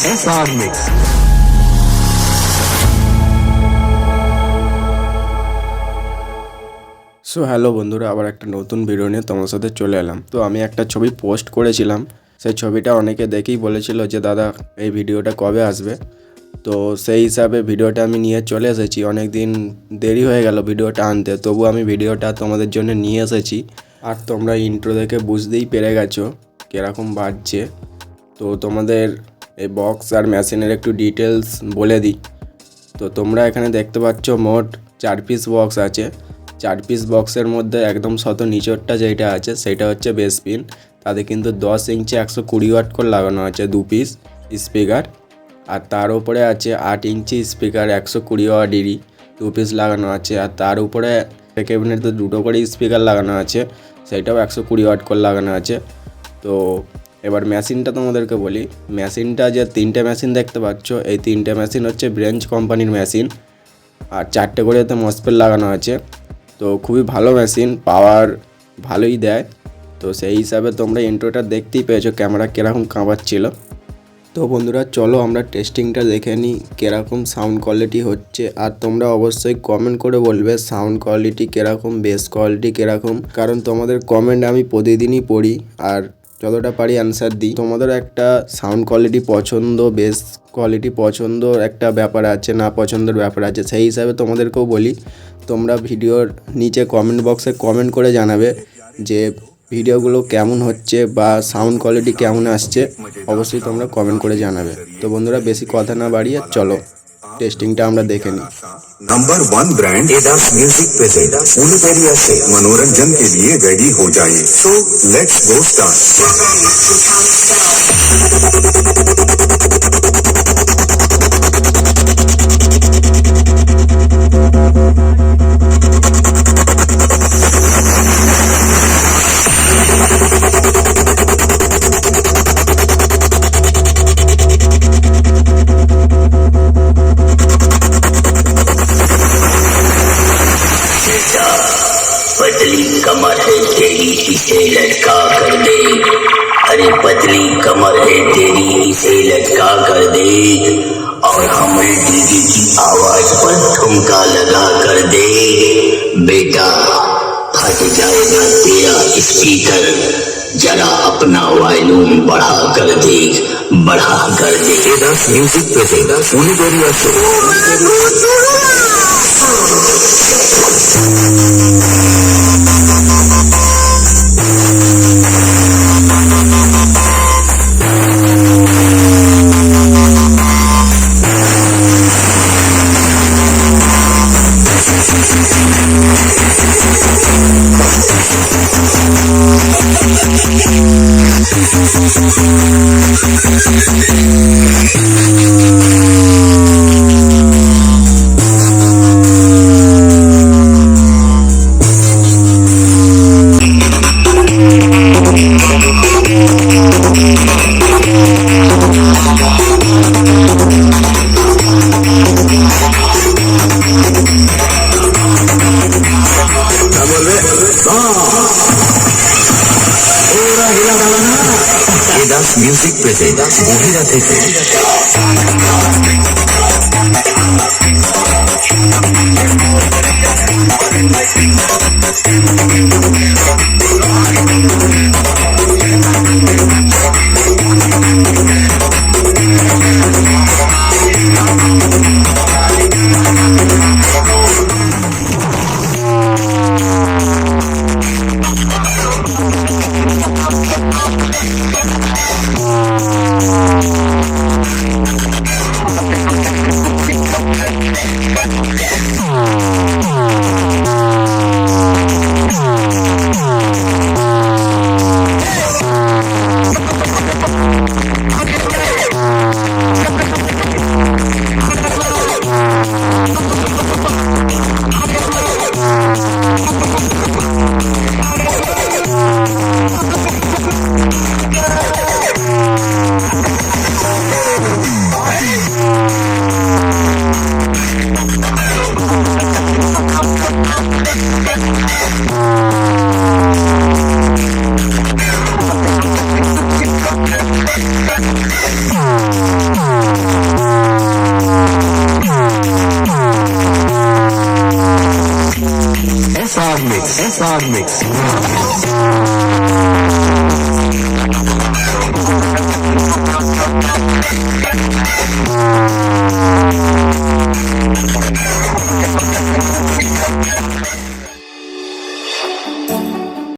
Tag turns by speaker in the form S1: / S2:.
S1: SR Mix. So hello বন্ধুরা, আবার একটা নতুন ভিডিও নিয়ে তোমার সাথে চলে এলাম। তো আমি একটা ছবি পোস্ট করেছিলাম। সেই ছবিটা অনেকে দেখেই বলেছিল যে, দাদা, এই ভিডিওটা কবে আসবে? তো সেই হিসাবে ভিডিওটা আমি নিয়ে চলে এসেছি। অনেক দিন দেরি হয়ে গেল ভিডিওটা আনতে, তবু আমি ভিডিওটা তোমাদের জন্য নিয়ে এসেছি। আর তোমরা ইন্ট্রো দেখে বুঝতেই পেরে গেছো কীরকম বাজছে। তো তোমাদের এই বক্স আর মেশিনের একটু ডিটেলস বলে দিই। তো তোমরা এখানে দেখতে পাচ্ছ মোট চার পিস বক্স আছে। চার পিস বক্সের মধ্যে একদম শত নিচরটা যেটা আছে, সেটা হচ্ছে বেস পিন তাতে কিন্তু দশ ইঞ্চি একশো কুড়ি ওয়াট করে লাগানো আছে দু পিস স্পিকার আর তার উপরে আছে আট ইঞ্চি স্পিকার একশো কুড়ি ওয়াট ওয়াটেরই দু পিস লাগানো আছে। আর তার উপরে ক্যাবিনেটে দুটো করে স্পিকার লাগানো আছে, সেটাও একশো কুড়ি ওয়াট করে লাগানো আছে। তো এবার মেশিনটা তোমাদেরকে বলি। মেশিনটা যে তিনটে মেশিন দেখতে পাচ্ছ, এই তিনটে মেশিন হচ্ছে ব্রেঞ্চ কোম্পানির মেশিন। আর চারটে করে এতে মসপেল লাগানো আছে। তো খুবই ভালো মেশিন, পাওয়ার ভালোই দেয়। তো সেই হিসাবে তোমরা ইন্ট্রোটা দেখতেই পেয়েছ, ক্যামেরা কীরকম কাঁপাচ্ছিল। তো বন্ধুরা, চলো আমরা টেস্টিংটা দেখে নিই কীরকম সাউন্ড কোয়ালিটি হচ্ছে। আর তোমরা অবশ্যই কমেন্ট করে বলবে সাউন্ড কোয়ালিটি কীরকম, বেস কোয়ালিটি কীরকম। কারণ তোমাদের কমেন্ট আমি প্রতিদিনই পড়ি, আর যতটা পারি অ্যান্সার দিই। তোমাদের একটা সাউন্ড কোয়ালিটি পছন্দ বেস কোয়ালিটি পছন্দ, একটা ব্যাপার আছে, না পছন্দের ব্যাপার আছে, সেই হিসাবে তোমাদেরকেও বলি। তোমরা ভিডিওর নিচে কমেন্ট বক্সে কমেন্ট করে জানাবে যে ভিডিওগুলো কেমন হচ্ছে বা সাউন্ড কোয়ালিটি কেমন আসছে। অবশ্যই তোমরা কমেন্ট করে জানাবে। তো বন্ধুরা, বেশি কথা না বাড়িয়ে চলো। টেস্টিংটা আমরা দেখে নিই
S2: नंबर वन ब्रांड एडास म्यूजिक प्रेजेंट पूर्ण एरिया से मनोरंजन के लिए रेडी हो जाइए सो लेट्स गो स्टार्ट
S3: इसे लटका कर दे। अरे पतली कमर है तेरी इसे लटका कर दे। और हमें डीजे की आवाज़ पर ठुमका लगा कर दे। बेटा फट जाएगा तेरा स्पीकर जरा अपना वॉल्यूम बढ़ा कर दे बढ़ा कर दे
S2: एडास म्यूज़िक एरिया से Music presents Mujer TV. Mujer Mix, SR Mix.